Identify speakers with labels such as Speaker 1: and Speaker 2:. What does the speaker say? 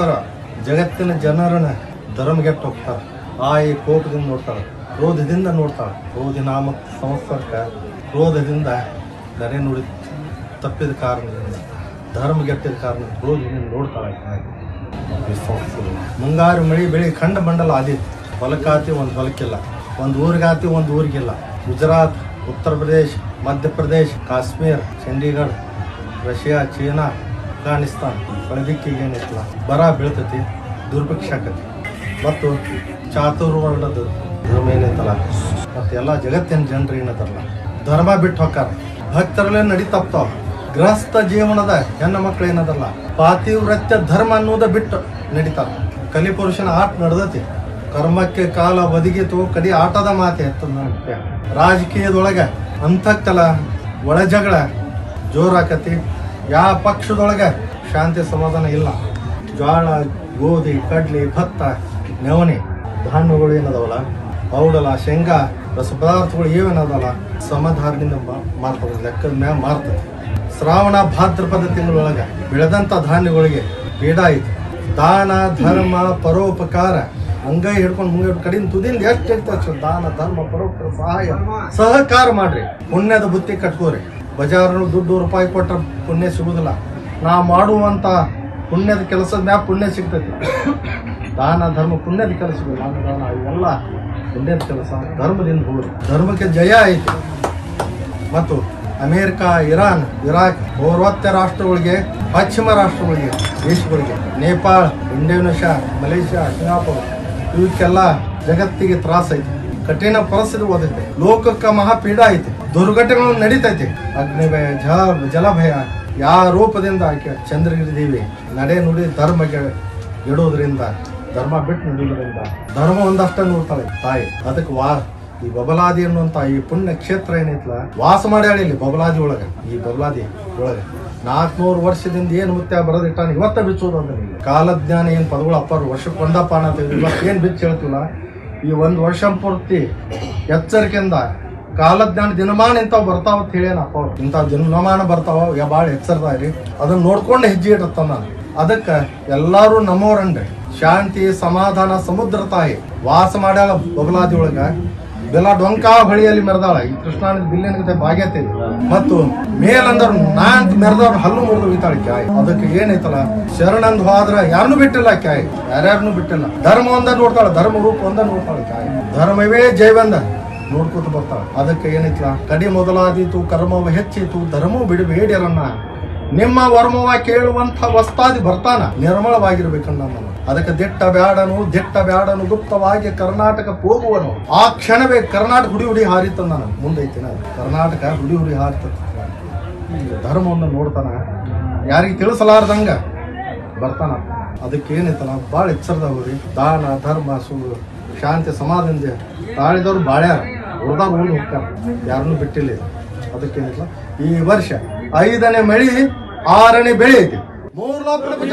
Speaker 1: ಸಂವತ್ಸರ ಜಗತ್ತಿನ ಜನರನ್ನ ಧರ್ಮಗೆಟ್ಟು ಆ ಈ ಕೋಪದಿಂದ ನೋಡ್ತಾರೆ, ಕ್ರೋಧದಿಂದ ನೋಡ್ತಾಳೆ ಕ್ರೋಧಿ ನಾಮ ಸಂವತ್ಸರಕ್ಕೆ ಕ್ರೋಧದಿಂದ ನರೆ ನುಡಿ ತಪ್ಪಿದ ಕಾರಣದಿಂದ ಧರ್ಮಗೆಟ್ಟಿದ ಕಾರಣ ಕ್ರೋಧದಿಂದ ನೋಡ್ತಾಳೆ. ಈ. ಮುಂಗಾರು ಮಳಿ ಬೆಳಿ ಖಂಡ ಮಂಡಲ ಆದಿತ್ತು ಹೊಲಕ್ಕಾತಿ ಒಂದು ಹೊಲಕ್ಕಿಲ್ಲ, ಒಂದು ಊರಿಗಾತಿ ಒಂದು ಊರಿಗಿಲ್ಲ ಗುಜರಾತ್, ಉತ್ತರ ಪ್ರದೇಶ್ ಮಧ್ಯಪ್ರದೇಶ ಕಾಶ್ಮೀರ್, ಚಂಡೀಗಢ, ರಷ್ಯಾ, ಚೀನಾ ಅಫ್ಘಾನಿಸ್ತಾನ್ ಒಳದಿಕ್ಕಿಗೆ ಏನಿತ್ತಲ್ಲ ಬರ ಬೀಳ್ತೈತಿ ದುರ್ಭಿಕ್ಷ ಆಕತಿ ಮತ್ತು ಚಾತುರ್ವರ್ಣದ ಧರ್ಮ ಏನೈತಲ್ಲ ಮತ್ತು ಎಲ್ಲ ಜಗತ್ತಿನ ಜನರು ಏನದಲ್ಲ ಧರ್ಮ ಬಿಟ್ಟು ಹೊಕ್ಕಾರ ಭಕ್ತರಲ್ಲೇ ನಡಿ ಗೃಹಸ್ಥ ಜೀವನದ ಹೆಣ್ಣು ಮಕ್ಕಳು ಏನದಲ್ಲ ಪಾತಿವ್ರತ್ಯ ಧರ್ಮ ಅನ್ನೋದ ಬಿಟ್ಟು ನಡೀತಾರ. ಕಲಿಪುರುಷನ ಆಟ ನಡೆದತಿ. ಕರ್ಮಕ್ಕೆ ಕಾಲ ಒದಗಿತು ಕಡಿ ಆಟದ ಮಾತೆ ರಾಜಕೀಯದೊಳಗ ಅಂತಕ್ಕಲ ಒಳ ಜಗಳ ಜೋರಾಕತಿ. ಯಾವ ಪಕ್ಷದೊಳಗೆ ಶಾಂತಿ ಸಮಾಧಾನ ಇಲ್ಲ. ಜ್ವಾಳ, ಗೋಧಿ, ಕಡ್ಲಿ, ಭತ್ತ, ನವಣೆ, ಧಾನ್ಯಗಳು ಏನದವಲ್ಲ? ಔಡಲ ಶೇಂಗಾ, ರಸ ಪದಾರ್ಥಗಳು ಏನೇನದಲ್ಲ ಸಮಾಧಾನದಿಂದ ಮಾರ್ತದೆ, ಲೆಕ್ಕದ ಮ್ಯಾಗ ಮಾರ್ತದೆ. ಶ್ರಾವಣ ಭಾದ್ರಪದ ತಿಂಗಳೊಳಗೆ ಬೆಳೆದಂಥ ಧಾನ್ಯಗಳಿಗೆ ಐತಿ. ದಾನ, ಧರ್ಮ, ಪರೋಪಕಾರ, ಅಂಗೈ ಹಿಡ್ಕೊಂಡು ಮುಂಗೆ ಕಡಿನ ತುದಿಂದ ಎಷ್ಟು ಇರ್ತದೆ ದಾನ, ಧರ್ಮ, ಪರೋಪಕಾರ, ಸಹಾಯ, ಸಹಕಾರ ಮಾಡ್ರಿ. ಪುಣ್ಯದ ಬುತ್ತಿ ಕಟ್ಕೋರಿ. ಬಜಾರ್ನು ದುಡ್ಡು ರೂಪಾಯಿ ಕೊಟ್ಟ ಪುಣ್ಯ ಸಿಗುದಿಲ್ಲ. ನಾ ಮಾಡುವಂತ ಪುಣ್ಯದ ಕೆಲಸದ ಮ್ಯಾಲ ಪುಣ್ಯ ಸಿಗ್ತೈತಿ. ದಾನ, ಧರ್ಮ, ಪುಣ್ಯದ ಕೆಲಸಗಳು ದಾನ ದಾನ ಇವೆಲ್ಲ ಪುಣ್ಯದ ಕೆಲಸ, ಧರ್ಮದಿಂದ ಹೋಗ್ರಿ ಧರ್ಮಕ್ಕೆ ಜಯ ಐತಿ. ಮತ್ತು ಅಮೇರಿಕ, ಇರಾನ್, ಇರಾಕ್, ಪೌರ್ವತ್ಯ ರಾಷ್ಟ್ರಗಳಿಗೆ, ಪಶ್ಚಿಮ ರಾಷ್ಟ್ರಗಳಿಗೆ, ದೇಶಗಳಿಗೆ, ನೇಪಾಳ, ಇಂಡೋನೇಷ್ಯಾ, ಮಲೇಷ್ಯಾ, ಸಿಂಗಾಪುರ, ಇವಕ್ಕೆಲ್ಲ ಜಗತ್ತಿಗೆ ತ್ರಾಸ ಐತಿ. ಕಠಿಣ ಪರಿಸ್ಥಿತಿ ಓದೈತೆ. ಲೋಕಕ್ಕೆ ಮಹಾಪೀಡ ಐತಿ. ದುರ್ಘಟನೆಗಳು ನಡೀತೈತಿ. ಅಗ್ನಿಭಯ, ಜಲ, ಜಲಭಯ ಯಾವ ರೂಪದಿಂದ ಆಕೆ ಚಂದ್ರಗಿರಿ ದೇವಿ ನಡೆ ನುಡಿ ಧರ್ಮಕ್ಕೆ ಇಡೋದ್ರಿಂದ ಧರ್ಮ ಬಿಟ್ಟು ನುಡಿಯೋದ್ರಿಂದ. ಧರ್ಮ ಒಂದಷ್ಟ ನೋಡ್ತಾಳೆ, ತಾಯಿ. ಅದಕ್ಕೆ ವಾ, ಈ ಬಬಲಾದಿ ಅನ್ನುವಂತ ಈ ಪುಣ್ಯ ಕ್ಷೇತ್ರ ಏನೈತಲ್ಲ ವಾಸ ಮಾಡ್ಯಾಳಿ ಇಲ್ಲಿ ಬಬಲಾದಿ ಒಳಗ, ಈ ಬಬಲಾದಿ ಒಳಗ. ನಾಲ್ಕುನೂರು ವರ್ಷದಿಂದ ಏನು ಮುತ್ಯ ಬರೋದಿಟ್ಟಾನ ಇವತ್ತ ಬಿಚ್ಚೋದು ಅಂದ್ರೆ. ಕಾಲಜ್ಞಾನ ಏನು ಪದಗಳು ಅಪ್ಪಾರು, ವರ್ಷಕ್ಕೆ ಒಂದಪ್ಪ ಅನ್ನೋದು ಇವತ್ತು ಏನ್ ಬಿಚ್ಚ ಹೇಳ್ತಿಲ್ಲ ಈ ಒಂದು ವರ್ಷ ಪೂರ್ತಿ ಎಚ್ಚರಿಕೆಯಿಂದ ಕಾಲಜ್ಞಾನ ದಿನಮಾನ ಇಂಥವು ಬರ್ತಾವ ಅಂತ ಹೇಳ್ಯಾನ ಅಪ್ಪ ಇಂಥ ದಿನಮಾನ ಬರ್ತಾವ, ಯಾ ಭಾಳ ಅದನ್ನ ನೋಡ್ಕೊಂಡು ಹೆಜ್ಜೆ ಇಟ್ಟತ್ತ ನಾನು ಅದಕ್ಕೆ ಎಲ್ಲಾರು ನಮ್ಮವ್ರಂಡ್ರಿ ಶಾಂತಿ, ಸಮಾಧಾನ, ಸಮುದ್ರ ತಾಯಿ. ವಾಸ ಮಾಡ್ಯಾಳ ಬಗಲಾದಿ ಒಳಗ. ಬೆಲ್ಲ ಡೊಂಕಾ ಬಳಿಯಲ್ಲಿ ಮೆರೆದಾಳ. ಈ ಕೃಷ್ಣಾನದ ಬಿಲ್ಲಿನ ಭಾಗ್ಯತೆ ಮತ್ತು ಮೇಲಂದವ್ರು ನಾ ಅಂತ ಮೆರೆದವ್ರು ಹಲ್ಲು ಮುರಿದು ಉಳಿತಾಳೆ ಕ್ಯಾಯ್. ಅದಕ್ಕೆ ಏನೈತಲ್ಲ, ಶರಣಂದ್ ಹೋದ್ರ ಯಾರನ್ನು ಬಿಟ್ಟಿಲ್ಲ ಕ್ಯಾಯ್. ಯಾರ್ಯಾರನ್ನು ಬಿಟ್ಟಿಲ್ಲ. ಧರ್ಮ ಒಂದ ನೋಡ್ತಾಳ, ಧರ್ಮ ರೂಪ ಒಂದ ನೋಡ್ತಾಳೆ ಕ್ಯಾಯ್. ಧರ್ಮವೇ ಜೈವಂದ. ನೋಡ್ಕೊತ ಬರ್ತಾಳೆ. ಅದಕ್ಕೆ ಏನೈತಲ್ಲ ಕಡಿ ಮೊದಲಾದೀತು, ಕರ್ಮವ ಹೆಚ್ಚಿತು, ಧರ್ಮವು ಬಿಡಬೇಡಿರನ್ನ ನಿಮ್ಮ ವರ್ಮವ ಕೇಳುವಂತ ವಸ್ತಾದಿ ಬರ್ತಾನ. ನಿರ್ಮಳವಾಗಿರ್ಬೇಕನ್ನ ನಾನು. ಅದಕ್ಕೆ ದಿಟ್ಟ ಬ್ಯಾಡನು ದಿಟ್ಟ ಬ್ಯಾಡನು, ಗುಪ್ತವಾಗಿ ಕರ್ನಾಟಕ ಹೋಗುವನು. ಆ ಕ್ಷಣವೇ ಕರ್ನಾಟಕ ಹುಡಿ ಹುಡಿ ಹಾರಿತ ನಾನು ಮುಂದೈತಿನ ಕರ್ನಾಟಕ ಹುಡಿ ಹುಡಿ ಹಾರಿತ. ಧರ್ಮವನ್ನು ನೋಡ್ತಾನ. ಯಾರಿಗೆ ತಿಳಿಸಲಾರ್ದಂಗ ಬರ್ತಾನ. ಅದಕ್ಕೆ ಏನೈತಲ್ಲ ಭಾಳ ಎಚ್ಚರದವ್ರಿ ದಾನ, ಧರ್ಮ ಸುಳ್ಳು ಶಾಂತಿ, ಸಮಾಧಾನದಿಂದ ತಾಳಿದವ್ರು ಬಾಳ್ಯಾರ. ಉಳ್ದಾಗ ಹೋಗಿ ಹೋಗ್ತಾರ. ಯಾರನ್ನೂ ಬಿಟ್ಟಿಲ್ಲ ಅದಕ್ಕೆ ಈ ವರ್ಷ ಐದನೇ ಮಳಿ, ಆರನೇ ಬೆಳೆ ಐತಿ ಮೂರು ಲಕ್ಷ